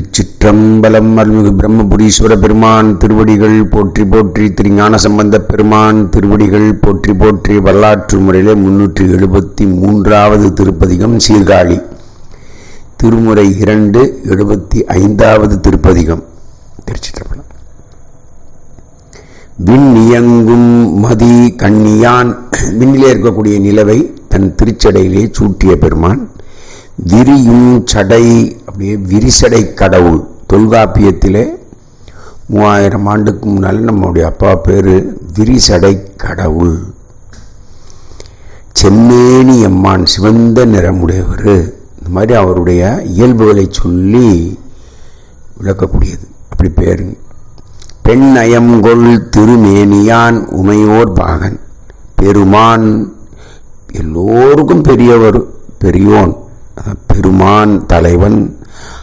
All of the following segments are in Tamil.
திருச்சிற்றம்பலம் அருள்மிகு பிரம்மபுரீஸ்வர பெருமான் திருவடிகள் போற்றி போற்றி திருஞான சம்பந்த பெருமான் திருவடிகள் போற்றி போற்றி வரலாற்று முறையிலே முன்னூற்றி எழுபத்தி மூன்றாவது திருப்பதிகம் சீர்காழி. திருமுறை இரண்டு எழுபத்தி ஐந்தாவது திருப்பதிகம் திருச்சிற்றம்பலம். விண் இயங்கும் மதி கண்ணியான் விண்ணிலே இருக்கக்கூடிய நிலவை தன் திருச்சடையிலே சூட்டிய பெருமான் விரியும் சடை அப்படியே விரிசடை கடவுள். தொல்காப்பியத்திலே மூவாயிரம் ஆண்டுக்கு முன்னால் நம்முடைய அப்பா பேர் விரிசடை கடவுள். செம்மேனி அம்மான் சிவந்த நிறமுடையவர். இந்த மாதிரி அவருடைய இயல்புகளை சொல்லி விளக்கக்கூடியது. அப்படி பேருங்க. பெண் அயம்கொள் திருமேனியான் உமையோர் பாகன். பெருமான் எல்லோருக்கும் பெரியவர் பெரியோன். பெருமான் தலைவன்.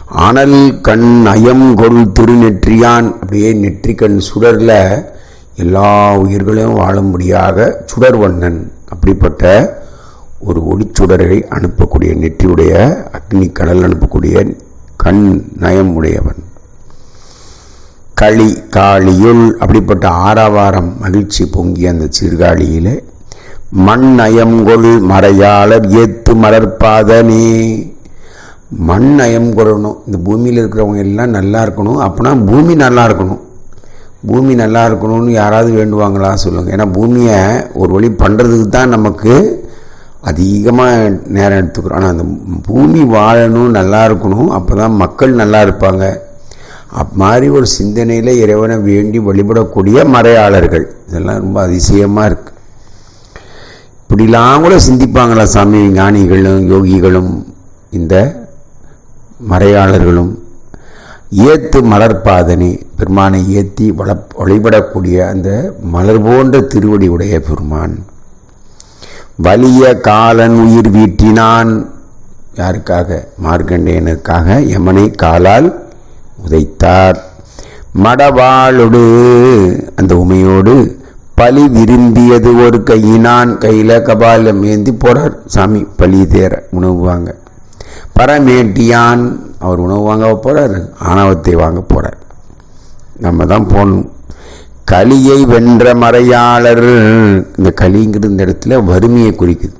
ஆனல் கண் அயம்கொள் திருநெற்றியான். அப்படியே நெற்றிக்கண் சுடரில் எல்லா உயிர்களையும் வாழும்படியாக சுடர்வண்ணன் அப்படிப்பட்ட ஒரு ஒளிச்சுடரை அனுப்பக்கூடிய நெற்றியுடைய அக்னி கடல் அனுப்பக்கூடிய கண் நயம் உடையவன். களி காளியுள் அப்படிப்பட்ட ஆறாவாரம் மகிழ்ச்சி பொங்கிய அந்த சீர்காழியிலே மண் நயம்கொள் மறையாளர் ஏத்து மலர்பாதனே. மண் அயம் கொள்ளணும் இந்த பூமியில் இருக்கிறவங்க எல்லாம் நல்லா இருக்கணும். அப்போனா பூமி நல்லா இருக்கணும். பூமி நல்லா இருக்கணும்னு யாராவது வேண்டுவாங்களா சொல்லுங்கள் ஏன்னா பூமியை ஒரு வழி பண்ணுறதுக்கு தான் நமக்கு அதிகமாக நேரம் எடுத்துக்கிறோம். ஆனால் அந்த பூமி வாழணும் நல்லா இருக்கணும். அப்போ தான் மக்கள் நல்லா இருப்பாங்க. அப் மாதிரி ஒரு சிந்தனையில் இறைவனை வேண்டி வழிபடக்கூடிய மறையாளர்கள். இதெல்லாம் ரொம்ப அதிசயமாக இருக்குது இப்படிலாம் கூட சிந்திப்பாங்களா சாமி? ஞானிகளும் யோகிகளும் இந்த மறையாளர்களும். ஏத்து மலர்பாதனை பெருமானை ஏத்தி வள வழிபடக்கூடிய அந்த மலர் போன்ற திருவடி உடைய பெருமான். வலிய காலன் உயிர் வீட்டினான் யாருக்காக? மார்க்கண்டேயனுக்காக யமனை காலால் உதைத்தார். மடவாளோடு அந்த உமையோடு பலி விரும்பியது ஒரு கையினான். கையில் கபாலில் ஏந்தி போகிறார் சாமி பலி தேர உணவு வாங்க. பரமேட்டியான் அவர் உணவு வாங்க போகிறார் ஆணவத்தை வாங்க போகிறார் நம்ம தான் போகணும். களியை வென்ற மறையாளர் இந்த களிங்கிறது இந்த இடத்துல வறுமையை குறிக்குது.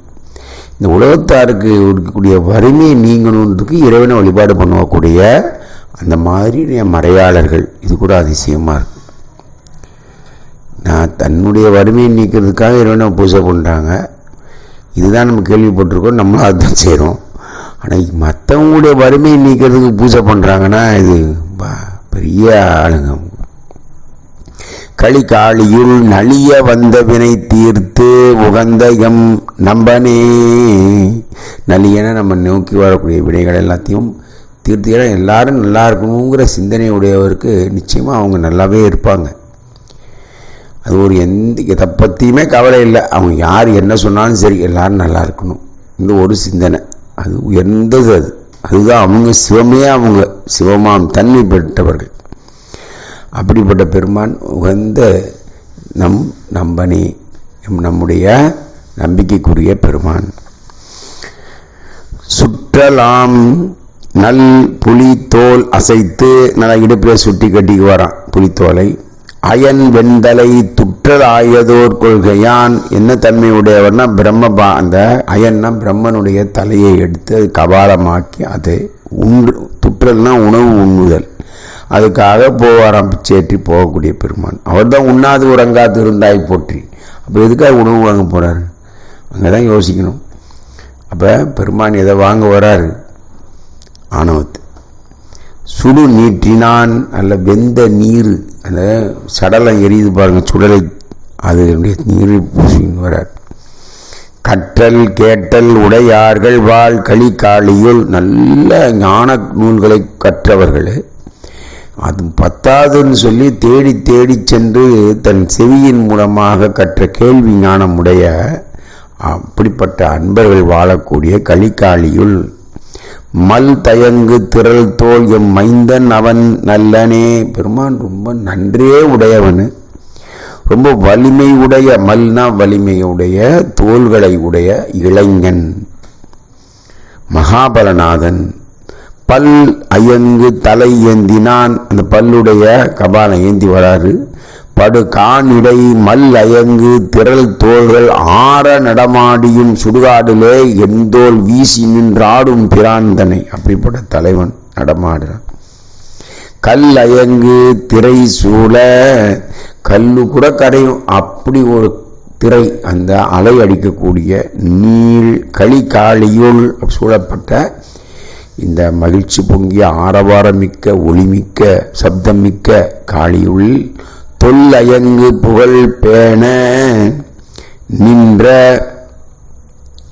இந்த உலகத்தாருக்கு இருக்கக்கூடிய வறுமையை நீங்கணுன்றதுக்கு இறைவனை வழிபாடு பண்ணக்கூடிய அந்த மாதிரி மறையாளர்கள். இது கூட அதிசயமாக இருக்கு. நான் தன்னுடைய வறுமையை நீக்கிறதுக்காக இறைவனை பூஜை பண்ணுறாங்க இதுதான் நம்ம கேள்விப்பட்டிருக்கோம். நம்மளும் அதுதான் செய்கிறோம் ஆனால் மற்றவங்களுடைய வறுமையை நீக்கிறதுக்கு பூஜை பண்ணுறாங்கன்னா இது பெரிய ஆளுங்க. களி காளியுள் நலிய வந்த வினை தீர்த்து உகந்த எம் நம்பனே. நலியன நம்ம நோக்கி வரக்கூடிய வினைகள் எல்லாத்தையும் தீர்த்து எல்லாரும் நல்லா இருக்கணுங்கிற சிந்தனை உடையவருக்கு நிச்சயமாக அவங்க நல்லாவே இருப்பாங்க. அது ஒரு எந்த எதை பற்றியுமே கவலை இல்லை. அவங்க யார் என்ன சொன்னாலும் சரி எல்லோரும் நல்லா இருக்கணும். இந்த ஒரு சிந்தனை. அது உயர்ந்தது அது. அதுதான் அவங்க சிவமே அவங்க. சிவமாம் தன்மை பெற்றவர்கள். அப்படிப்பட்ட பெருமான் உகந்த நம் நம்பனே. நம்முடைய நம்பிக்கைக்குரிய பெருமான். சுற்றலாம் நல் புலி தோல் அசைத்து நல்லா இடுப்பில் சுட்டி கட்டிக்கு வரான் புலித்தோலை. அயன் வெண்தலை துற்றல் ஆயதோர் கொள்கையான் என்ன தன்மை உடையவர்னா பிரம்மபா அந்த அயன்னா பிரம்மனுடைய தலையை எடுத்து அது கபாலமாக்கி அதை உண்டு துற்றல்னா உணவு உண்ணுதல். அதுக்காக போவாராம் சேற்றி போகக்கூடிய பெருமான். அவர் தான் உண்ணாது உறங்காது இருந்தாய் போற்றி. அப்போ எதுக்காக உணவு வாங்க போகிறாரு அங்கே தான் யோசிக்கணும். அப்போ பெருமான் எதை வாங்க வராரு? ஆணவத்தை. சுடு நீட்டினான் அல்ல வெந்த நீர் அந்த சடலம் எரியுது பாருங்கள் சுடலை. அது நீர் பூசின்னு வரார் கற்றல் கேட்டல் உடையார்கள் வாழ் களி காளியுள் நல்ல ஞான நூல்களை கற்றவர்கள் அது பத்தாதுன்னு சொல்லி தேடி தேடி சென்று தன் செவியின் மூலமாக கற்ற கேள்வி ஞானமுடைய அப்படிப்பட்ட அன்பர்கள் வாழக்கூடிய களிக்காளியுள் மல் தயங்கு திரள் தோல் எம் மைந்தன் அவன் நல்லனே. பெருமான் ரொம்ப நன்றே உடையவனு. ரொம்ப வலிமை உடைய மல்னா வலிமையுடைய தோள்களை உடைய இளைஞன். மகாபலநாதன். பல் அயங்கு தலை ஏந்தினான். அந்த பல்லுடைய கபாலம் ஏந்தி வராரு. படு காணிடை மல் அயங்கு திரள் தோள்கள் ஆற நடமாடியும் சுடுகாடிலே எந்தோல் வீசி நின்றாடும் பிராந்தனை. அப்படிப்பட்ட தலைவன் நடமாடுறான். கல் அயங்கு திரை சூழ கல்லு கூட கரையும். அப்படி ஒரு திரை அந்த அலை அடிக்கக்கூடிய நீள் களிகாளியுள் சூழப்பட்ட இந்த மகிழ்ச்சி பொங்கிய ஆரவாரமிக்க ஒளிமிக்க சப்தமிக்க காளியுள் தொல்லயங்கு புகழ் பேண நின்ற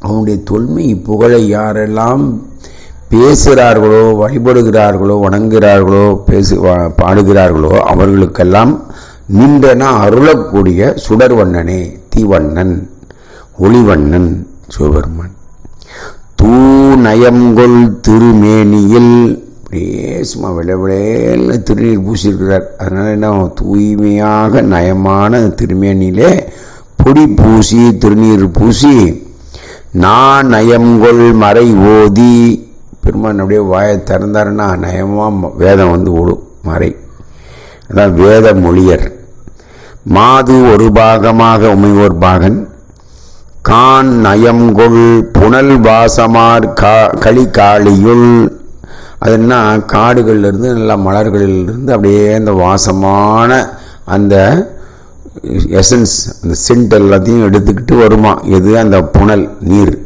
அவனுடைய தொன்மை புகழை யாரெல்லாம் பேசுகிறார்களோ வழிபடுகிறார்களோ வணங்குகிறார்களோ பேசு வா- பாடுகிறார்களோ அவர்களுக்கெல்லாம் நின்றன அருளக்கூடிய சுடர்வண்ணனே தீவண்ணன் ஒளிவண்ணன் சிவபெருமான். தூநயங்கொள் திருமேனியில் அப்படியே சும்மா விளவிளேன்னு திருநீர் பூசியிருக்கிறார். அதனால் என்ன தூய்மையாக நயமான திருமேனியிலே பொடி பூசி திருநீர் பூசி நான் நயம்கொள் மறை ஓதி. பெருமான் அப்படியே வாயை திறந்தாருன்னா நயமாக வேதம் வந்து ஓடும் மறை. அதான் வேத மொழியர். மாது ஒரு பாகமாக உமையோர் பாகன் கான் நயம்கொள் புனல் வாசமார் கா களிகாளியுள் அது என்ன இருந்து நல்லா மலர்களிலிருந்து அப்படியே அந்த வாசமான அந்த எசன்ஸ் அந்த சென்ட் எல்லாத்தையும் எடுத்துக்கிட்டு வருமா? எது? அந்த புனல் நீர்.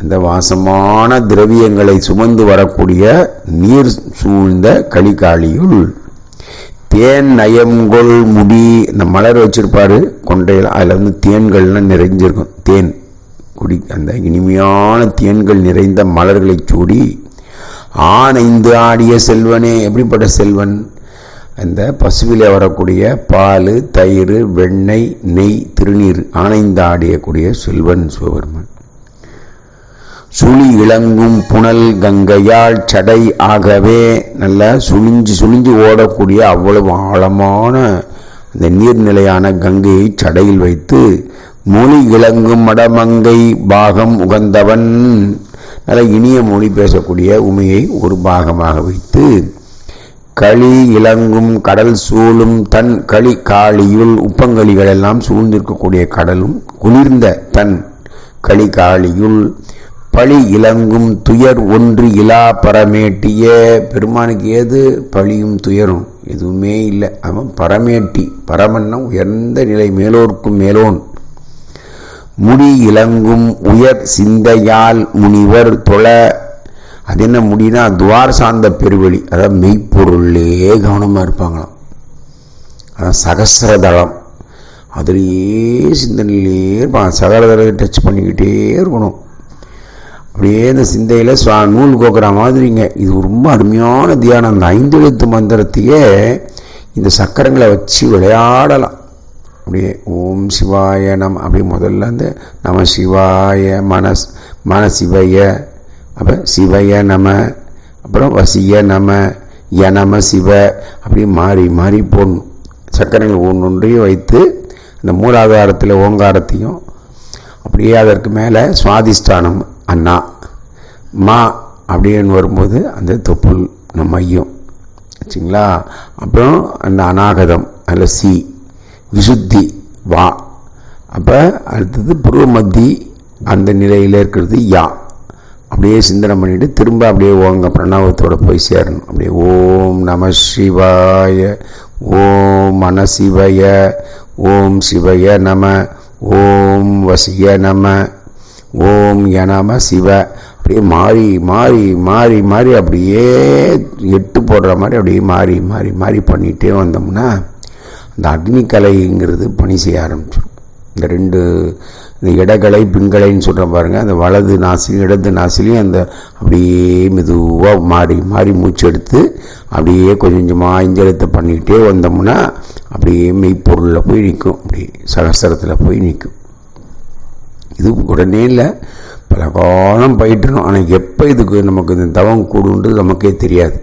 அந்த வாசமான திரவியங்களை சுமந்து வரக்கூடிய நீர் சூழ்ந்த களிகாளியுள் தேன் நயங்கொள் முடி. இந்த மலர் வச்சிருப்பாரு கொண்டையில் அதில் வந்து தேன்கள்லாம் நிறைஞ்சிருக்கும். தேன் குடி அந்த இனிமையான தேன்கள் நிறைந்த மலர்களை சூடி ஆனைந்து ஆடிய செல்வனே எப்படிப்பட்ட செல்வன்? அந்த பசுவிலே வரக்கூடிய பால் தயிர் வெண்ணெய் நெய் திருநீர் ஆனைந்து ஆடியக்கூடிய செல்வன் சிவபெருமன். சுழி இளங்கும் புனல் கங்கையால் சடை ஆகவே நல்ல சுழிஞ்சு சுழிஞ்சு ஓடக்கூடிய அவ்வளவு ஆழமான அந்த நீர்நிலையான கங்கையை சடையில் வைத்து மொழி இளங்கும் மடமங்கை பாகம் உகந்தவன் அதில் இனிய மொழி பேசக்கூடிய உமையை ஒரு பாகமாக வைத்து களி இளங்கும் கடல் சூழும் தன் களி காளியுள் உப்பங்களிகள் எல்லாம் சூழ்ந்திருக்கக்கூடிய கடலும் குளிர்ந்த தன் களி காளியுள் பழி இலங்கும் துயர் ஒன்று இலா பரமேட்டிய. பெருமானுக்கு ஏது? பழியும் துயரும் எதுவுமே இல்லை. அவன் பரமேட்டி பரமன்னா உயர்ந்த நிலை மேலோர்க்கும் மேலோன். முடி இலங்கும் உயர் சிந்தையால் முனிவர் தொழ. அது என்ன முடினா துவார் சார்ந்த பெருவெளி. அதாவது மெய்ப்பொருளே கவனமாக இருப்பாங்களாம். அதான் சகசிரதளம் அதுலேயே சிந்தனையிலே இருப்பாங்க. சகரதளத்தை டச் பண்ணிக்கிட்டே இருக்கணும். அப்படியே இந்த சிந்தையில் சுவா நூல் கோக்குற மாதிரிங்க இது ரொம்ப அருமையான தியானம். அந்த ஐந்து எழுத்து மந்திரத்தையே இந்த சக்கரங்களை வச்சு விளையாடலாம். அப்படியே ஓம் சிவாய நம் அப்படி முதல்ல அந்த நம சிவாய மனஸ் மனசிவய அப்போ சிவய நம அப்புறம் வசிய நம யநம சிவ அப்படி மாறி மாறி போடணும். சக்கரங்கள் ஒன்றொன்றையும் வைத்து அந்த மூலாதாரத்தில் ஓங்காரத்தையும் அப்படியே அதற்கு மேலே சுவாதிஷ்டானம் அண்ணா மா அப்படின்னு வரும்போது அந்த தொப்புள் நம்ம மையம். ஆச்சுங்களா அப்புறம் அந்த அநாகதம் அதில் சி. விசுத்தி வா. அப்போ அடுத்தது புருவ மத்தி அந்த நிலையில் இருக்கிறது யா. அப்படியே சிந்தனை பண்ணிவிட்டு திரும்ப அப்படியே ஓங்க பிரணவத்தோடு போய் சேரணும். அப்படியே ஓம் நம சிவாய ஓம் மனசிவய ஓம் சிவய நம ஓம் வசிய நம ஓம் எனம சிவ. அப்படியே மாறி மாறி மாறி மாறி அப்படியே எட்டு போடுற மாதிரி அப்படியே மாறி மாறி மாறி பண்ணிகிட்டே வந்தோம்னா அந்த அக்னிக்கலைங்கிறது பணி செய்ய ஆரம்பிச்சிடும் இந்த ரெண்டு இந்த இடகலை பின்கலைன்னு சொல்கிறேன் பாருங்கள் அந்த வலது நாசிலையும் இடது நாசிலையும் அந்த அப்படியே மெதுவாக மாறி மாறி மூச்சு எடுத்து அப்படியே கொஞ்சம் கொஞ்சமாக இஞ்சலத்தை பண்ணிக்கிட்டே வந்தோம்னா அப்படியே மெய்ப்பொருளில் போய் நிற்கும் அப்படி சகசரத்தில் போய் நிற்கும் இது உடனே இல்லை பல காலம் பயிட்டணும் ஆனால் எப்போ இதுக்கு நமக்கு இந்த தவம் கூடுன்றது நமக்கே தெரியாது.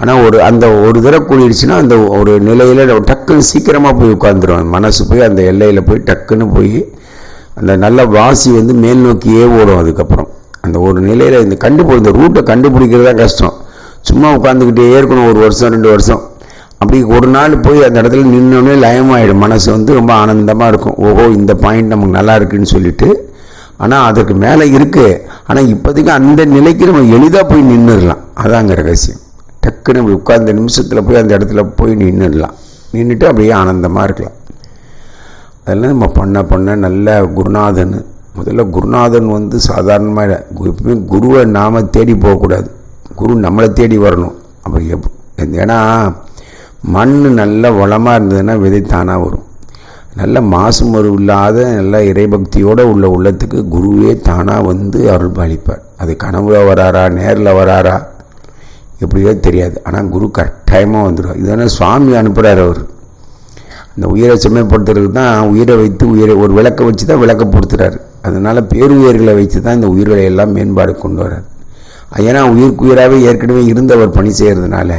ஆனால் ஒரு அந்த ஒரு தடவை கூடிடுச்சுன்னா அந்த ஒரு நிலையில் டக்குன்னு சீக்கிரமாக போய் உட்காந்துரும் மனசு போய் அந்த எல்லையில் போய் டக்குன்னு போய் அந்த நல்ல வாசி வந்து மேல் நோக்கியே ஓடும் அதுக்கப்புறம். அந்த ஒரு நிலையில் இந்த கண்டுபிடி இந்த ரூட்டை கண்டுபிடிக்கிறது தான் கஷ்டம். சும்மா உட்காந்துக்கிட்டே இருக்கணும் ஒரு வருஷம் ரெண்டு வருஷம். அப்படி ஒரு நாள் போய் அந்த இடத்துல நின்னோடனே லயமாயிடும். மனசு வந்து ரொம்ப ஆனந்தமாக இருக்கும். ஓஹோ இந்த பாயிண்ட் நமக்கு நல்லா இருக்குன்னு சொல்லிட்டு. ஆனால் அதுக்கு மேலே இருக்குது ஆனால் இப்போதைக்கு அந்த நிலைக்கு நம்ம எளிதாக போய் நின்றுடலாம் அதாங்க ரகசியம். டக்குன்னு அப்படி உட்கார்ந்த நிமிஷத்தில் போய் அந்த இடத்துல போய் நின்றுடலாம் நின்றுட்டு அப்படியே ஆனந்தமாக இருக்கலாம். அதெல்லாம் நம்ம பண்ண பண்ண நல்ல குருநாதன். முதல்ல குருநாதன் வந்து சாதாரணமாக எப்பவுமே குருவை நாம் தேடி போகக்கூடாது. குரு நம்மளை தேடி வரணும். அப்படி எப் ஏன்னா மண் நல்ல வளமாக இருந்ததுன்னா விதை தானாக வரும். நல்ல மாசு மறு இல்லாத நல்ல இறைபக்தியோடு உள்ள உள்ளத்துக்கு குருவே தானாக வந்து அருள் பாலிப்பார் அது கனவுல வராரா நேரில் வராரா? எப்படியோ தெரியாது. ஆனால் குரு கட்டாயமாக வந்துடும் இதுதானே சுவாமி அனுப்புகிறார் அவர். அந்த உயிரை செம்மைப்படுத்துறதுக்கு தான் உயிரை வைத்து உயிரை ஒரு விளக்கை வச்சு தான் விளக்க பொறுத்துறாரு அதனால் பேருயிர்களை வைத்து தான் இந்த உயிர்களை எல்லாம் மேம்பாடு கொண்டு வர்றார். ஏன்னா உயிர்க்குயிராகவே ஏற்கனவே இருந்தவர் பணி செய்கிறதுனால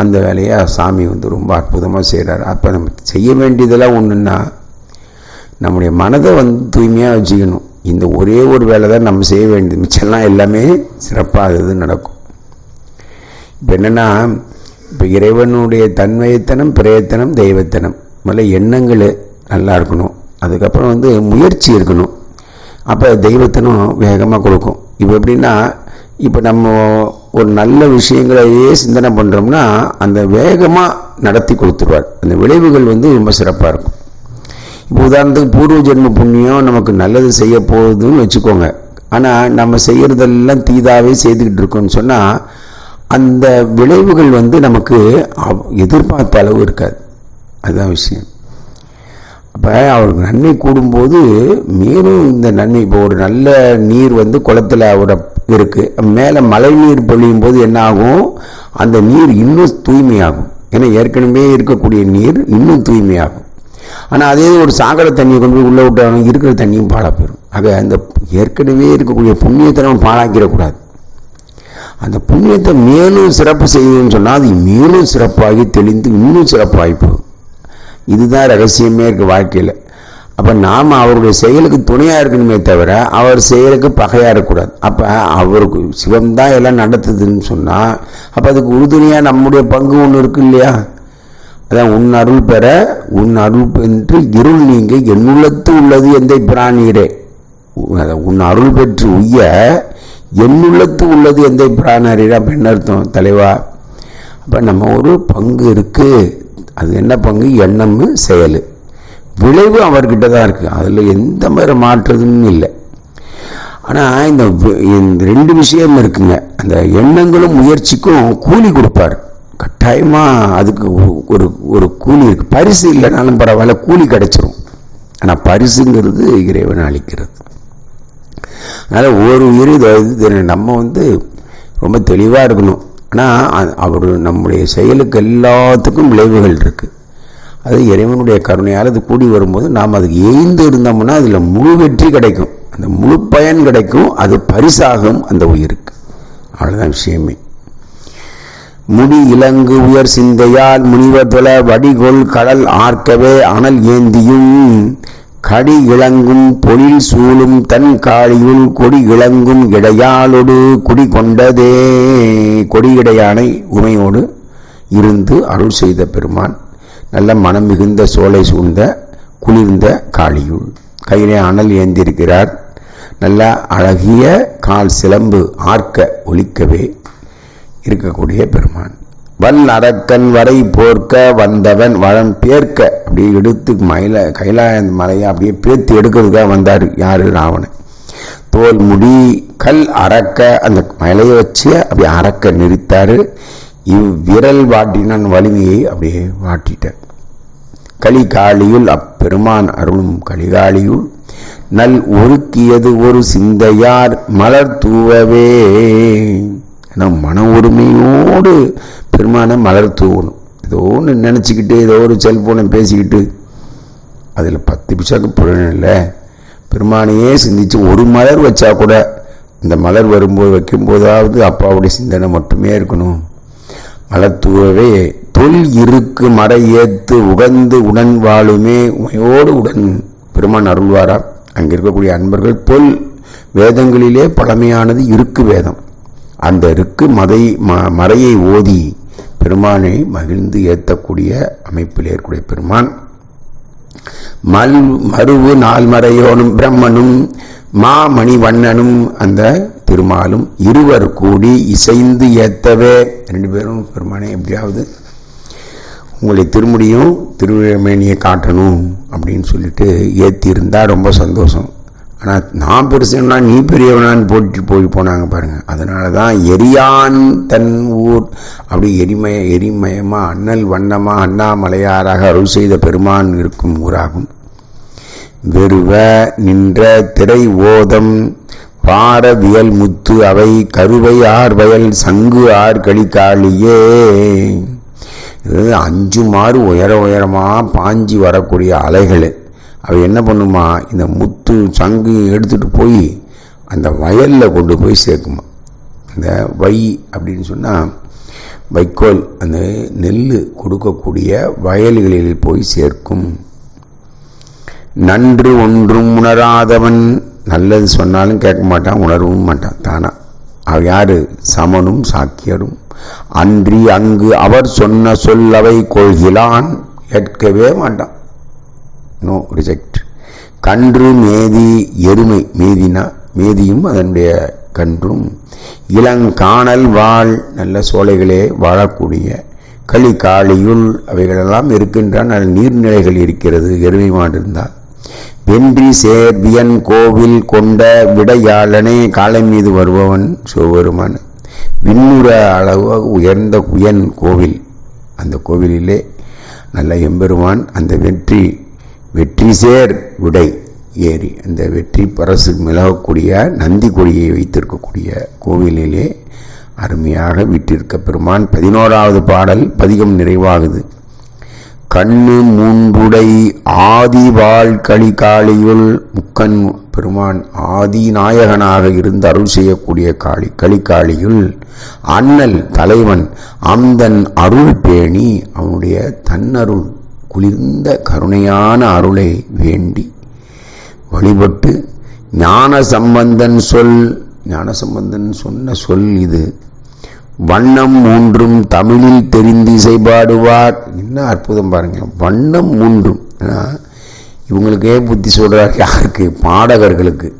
அந்த வேலையை சாமி வந்து ரொம்ப அற்புதமாக செய்கிறார் அப்போ நம்ம செய்ய வேண்டியதெல்லாம் ஒன்றுன்னா நம்முடைய மனதை வந்து தூய்மையாக வச்சுக்கணும். இந்த ஒரே ஒரு வேலை தான் நம்ம செய்ய வேண்டியது. மிச்சம்லாம் எல்லாமே சிறப்பாக அது நடக்கும். இப்போ என்னென்னா இப்போ இறைவனுடைய தன்மையத்தனம் பிரயத்தனம் தெய்வத்தனம். முதல்ல எண்ணங்கள் நல்லா இருக்கணும். அதுக்கப்புறம் வந்து முயற்சி இருக்கணும். அப்போ தெய்வத்தனம் வேகமாக கொடுக்கும். இப்போ எப்படின்னா இப்போ நம்ம ஒரு நல்ல விஷயங்களையே சிந்தனை பண்ணுறோம்னா அந்த வேகமாக நடத்தி கொடுத்துருவார். அந்த விளைவுகள் வந்து ரொம்ப சிறப்பாக இருக்கும். இப்போ உதாரணத்துக்கு பூர்வ ஜென்ம புண்ணியம் நமக்கு நல்லது செய்ய போகுதுன்னு வச்சுக்கோங்க. ஆனால் நம்ம செய்கிறதெல்லாம் தீதாவே செய்துக்கிட்டு இருக்கோம்னு சொன்னால் அந்த விளைவுகள் வந்து நமக்கு எதிர்பார்த்த அளவு இருக்காது. அதுதான் விஷயம். அப்போ அவருக்கு நன்மை கூடும்போது மேலும் இந்த நன்மை இப்போ ஒரு நல்ல நீர் வந்து குளத்தில் அவரை இருக்கு. மேலே மழை நீர் பொழியும் போது என்ன ஆகும் அந்த நீர் இன்னும் தூய்மையாகும். ஏன்னா ஏற்கனவே இருக்கக்கூடிய நீர் இன்னும் தூய்மையாகும். ஆனால் அதே ஒரு சாகர தண்ணியை கொண்டு போய் உள்ளே விட்டாலும் இருக்கிற தண்ணியும் பாழாக போயிடும். ஆக அந்த ஏற்கனவே இருக்கக்கூடிய புண்ணியத்தை நம்ம பாழாக்கிடக்கூடாது. அந்த புண்ணியத்தை மேலும் சிறப்பு செய்யுதுன்னு சொன்னால் அது மேலும் சிறப்பாகி தெளிந்து இன்னும் சிறப்பாகி போகும். இதுதான் ரகசியமே இருக்குது வாழ்க்கையில். அப்போ நாம் அவருடைய செயலுக்கு துணையாக இருக்கணுமே தவிர அவர் செயலுக்கு பகையாக இருக்கக்கூடாது. அப்போ அவருக்கு சிவம் தான் எல்லாம் நடத்துதுன்னு சொன்னால் அப்போ அதுக்கு உறுதுணையாக நம்முடைய பங்கு ஒன்று இருக்கு இல்லையா? அதான் உன் அருள் பெற உன் அருள் என்று இருள் நீங்க என்னுள்ளத்து உள்ளது எந்த பிராணியரே உன் அருள் பெற்று உய்ய என்னுள்ளத்து உள்ளது எந்த பிராணரிடம் அப்போ என்ன அர்த்தம்? தலைவா அப்போ நம்ம ஒரு பங்கு இருக்குது அது என்ன பங்கு? எண்ணம் செயல். விளைவு அவர்கிட்ட தான் இருக்குது அதில் எந்த மாதிரி மாற்றுதுன்னு இல்லை. ஆனால் இந்த ரெண்டு விஷயம் இருக்குங்க. அந்த எண்ணங்களும் முயற்சிக்கும் கூலி கொடுப்பார். கட்டாயமாக அதுக்கு ஒரு ஒரு கூலி இருக்குது பரிசு இல்லைனாலும் பரவாயில்ல கூலி கிடச்சிரும். ஆனால் பரிசுங்கிறது இறைவன் அளிக்கிறது. அதனால் ஒரு உயிர் இது நம்ம வந்து ரொம்ப தெளிவாக இருக்கணும். ஆனால் அவர் நம்முடைய செயலுக்கு எல்லாத்துக்கும் விளைவுகள் இருக்குது அது இறைவனுடைய கருணையால் அது கூடி வரும்போது நாம் அதுக்கு எய்ந்து இருந்தோம்னா அதில் முழு வெற்றி கிடைக்கும். அந்த முழு பயன் கிடைக்கும். அது பரிசாகும் அந்த உயிருக்கு. அவ்வளோதான் விஷயமே. முடி இலங்கு உயர் சிந்தையால் முனிவர் தொல வடிகொள் கடல் ஆர்க்கவே அனல் ஏந்தியும் கடி இளங்கும் பொழில் சூழும் தன் காளியுள் கொடி இளங்கும் இடையாளோடு குடி கொண்டதே. கொடி இடையானை உமையோடு இருந்து அருள் செய்த பெருமான் நல்ல மனம் மிகுந்த சோலை சூழ்ந்த குளிர்ந்த காளியுள். கையிலே அனல் ஏந்திருக்கிறார். நல்ல அழகிய கால் சிலம்பு ஆர்க்க ஒலிக்கவே இருக்கக்கூடிய பெருமான். வல் அரக்கன் வரை போர்க்க வந்தவன் வளம் பேர்க்க. அப்படியே எடுத்து மயில கைலாய மலையை அப்படியே பேர்த்து எடுக்கிறதுக்காக வந்தார். யாரு? ராவணன். தோல் முடி கல் அறக்க அந்த மலையை வச்சு அப்படியே அறக்க நிறுத்தாரு. இவ்விரல் வாட்டினான் வலிமையை அப்படியே வாட்டிட்டார். கலிகாலியுள் அப்பெருமான் அருளும் கலிகாலியுள் நல் ஒருக்கியது ஒரு சிந்தையார் மலர் தூவவே. மன உரிமையோடு பெருமானை மலர் தூவணும் ஏதோ ஒன்று நினச்சிக்கிட்டு ஏதோ ஒரு செல்ஃபோனை பேசிக்கிட்டு அதில் பத்து பிசாக்கு புலன் இல்லை. பெருமானையே சிந்திச்சு ஒரு மலர் வச்சா கூட இந்த மலர் வரும்போது வைக்கும்போதாவது அப்பாவுடைய சிந்தனை மட்டுமே இருக்கணும். மலர் தூவவே தொல் இருக்கு மறை ஏத்து உகந்து உடன் வாழுமே உமையோடு உடன். பெருமான் அருள்வாரா? அங்கே இருக்கக்கூடிய அன்பர்கள் தொல் வேதங்களிலே பழமையானது இருக்கு வேதம். அந்த இருக்கு மதை ம- மறையை ஓதி பெருமானை மகிழ்ந்து ஏற்றக்கூடிய அமைப்பில் ஏற்கக்கூடிய பெருமான். மல் மருவு நால்மறையோனும் பிரம்மனும் மாமணி வண்ணனும் அந்த திருமாலும் இருவர் கூடி இசைந்து ஏத்தவே. ரெண்டு பேரும் பெருமானே எப்படியாவது உங்களை திருமுடியும் திருவிழமேனியை காட்டணும் அப்படின்னு சொல்லிட்டு ஏற்றியிருந்தால் ரொம்ப சந்தோஷம். ஆனால் நான் பெருசுன்னா நீ பெரியவனான்னு போட்டு போய் போனாங்க பாருங்கள் அதனால தான் எரியான் தன் ஊர். அப்படி எரிமய எரிமயமாக அண்ணல் வண்ணமா அண்ணாமலையாராக அருள் செய்த பெருமான் இருக்கும் ஊராகும். வெறுவ நின்ற திரை ஓதம் பார வியல் முத்து அவை கருவை ஆர் வயல் சங்கு ஆர் களிக்காளியே இது அஞ்சு மாறு உயர உயரமாக பாஞ்சி வரக்கூடிய அலைகள். அவள் என்ன பண்ணுமா இந்த முத்து சங்கு எடுத்துட்டு போய் அந்த வயலில் கொண்டு போய் சேர்க்குமா. அந்த வை அப்படின்னு சொன்னால் வைக்கோல் அந்த நெல் கொடுக்கக்கூடிய வயல்களில் போய் சேர்க்கும். நன்று ஒன்றும் உணராதவன் நல்லது சொன்னாலும் கேட்க மாட்டான் உணரவும் மாட்டான் தானா. அவ யாரு? சமனும் சாக்கியரும். அன்றி அங்கு அவர் சொன்ன சொல்லவை கொள்கிறான் கேட்கவே மாட்டான். நோ ரிஜெக்ட் கன்று மேதி எருமை. மேதினா மேதியும் அதனுடைய கன்றும். இளங்காணல் வாழ் நல்ல சோலைகளே வாழக்கூடிய களி காளியுள் அவைகளெல்லாம் இருக்கின்றன. நல்ல நீர்நிலைகள் இருக்கிறது எருமை மாடு இருந்தால். வென்றி சேர்வியன் கோவில் கொண்ட விடையாளனே காலை மீது வருபவன் சிவபெருமான். விண்ணுற அளவு உயர்ந்த உயன் கோவில். அந்த கோவிலிலே நல்ல எம்பெருமான் அந்த வெற்றி வெற்றி சேர் விடை ஏறி அந்த வெற்றி பரசு மிளகக்கூடிய நந்தி கொடியை வைத்திருக்கக்கூடிய கோவிலிலே அருமையாக விட்டிருக்க பெருமான். பதினோராவது பாடல் பதிகம் நிறைவாகுது. கண்ணு முன்புடை ஆதி வாழ் களிகாளியுள் முக்கன் பெருமான் ஆதி நாயகனாக இருந்து அருள் செய்யக்கூடிய காளி களிகாளியுள் அண்ணல் தலைவன் அந்தன் அருள் பேணி அவனுடைய தன்னருள் குளிர்ந்த கருணையான அருளை வேண்டி வழிபட்டு ஞான சம்பந்தன் சொல் ஞான சம்பந்தன் சொன்ன சொல் இது. வண்ணம் மூன்றும் தமிழில் தெரிந்து இசைபாடுவார் என்ன அற்புதம் பாருங்க. வண்ணம் மூன்றும். இவங்களுக்கே புத்தி சொல்றார் யாருக்கு? பாடகர்களுக்கு.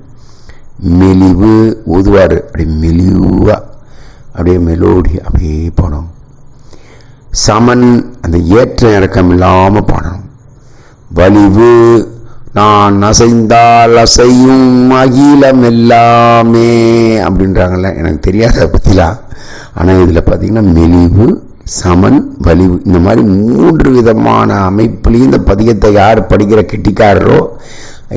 மெலிவு ஓதுவார் அப்படி மெலிவா அப்படியே மெலோடி அப்படியே படம். சமன் அந்த ஏற்ற இறக்கம் இல்லாமல் பாடணும் வலிவு நான் அசைந்தால் அசையும் அகிலம் எல்லாமே அப்படின்றாங்கல்ல. எனக்கு தெரியாத பற்றிலாம் ஆனால் இதில் பார்த்தீங்கன்னா மெலிவு சமன் வலிவு இந்த மாதிரி மூன்று விதமான அமைப்புலையும் இந்த பதிகத்தை யார் படிக்கிற கெட்டிக்காரரோ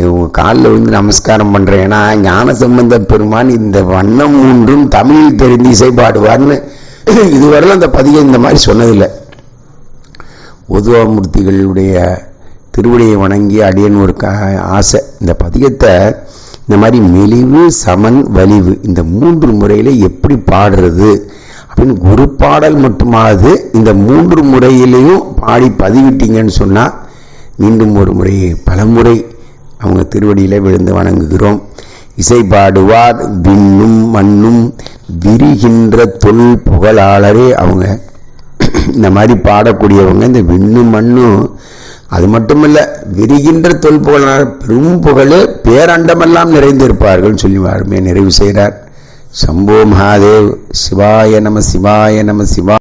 இவங்க காலில் விழுந்து நமஸ்காரம் பண்ணுறேன் ஏன்னா ஞான சம்பந்த பெருமான் இந்த வண்ணம் மூன்றும் தமிழில் தெரிந்து இசைப்பாடுவார்னு இதுவரையிலும் அந்த பதிகை இந்த மாதிரி சொன்னதில்லை. உதவமூர்த்திகளுடைய திருவடியை வணங்கி அடியன் ஒரு ஆசை. இந்த பதிகத்தை இந்த மாதிரி மெலிவு சமன் வலிவு இந்த மூன்று முறையில் எப்படி பாடுறது அப்படின்னு ஒரு பாடல் மட்டுமாவது இந்த மூன்று முறையிலையும் பாடி பதிவிட்டீங்கன்னு சொன்னால் மீண்டும் ஒரு முறை பலமுறை அவங்க திருவடியில் விழுந்து வணங்குகிறோம். இசை பாடுவார் விண்ணும் மண்ணும் விரிகின்ற தொல் புகழாளரே அவங்க. இந்த மாதிரி பாடக்கூடியவங்க இந்த விண்ணும் மண்ணும் அது மட்டுமல்ல விரிகின்ற தொல் புகழாளர் பெரும் புகழ் பேரண்டமெல்லாம் நிறைந்திருப்பார்கள் சொல்லி அருமையை நிறைவு செய்கிறார். சம்போ மகாதேவ் சிவாய நம சிவாய நம சிவா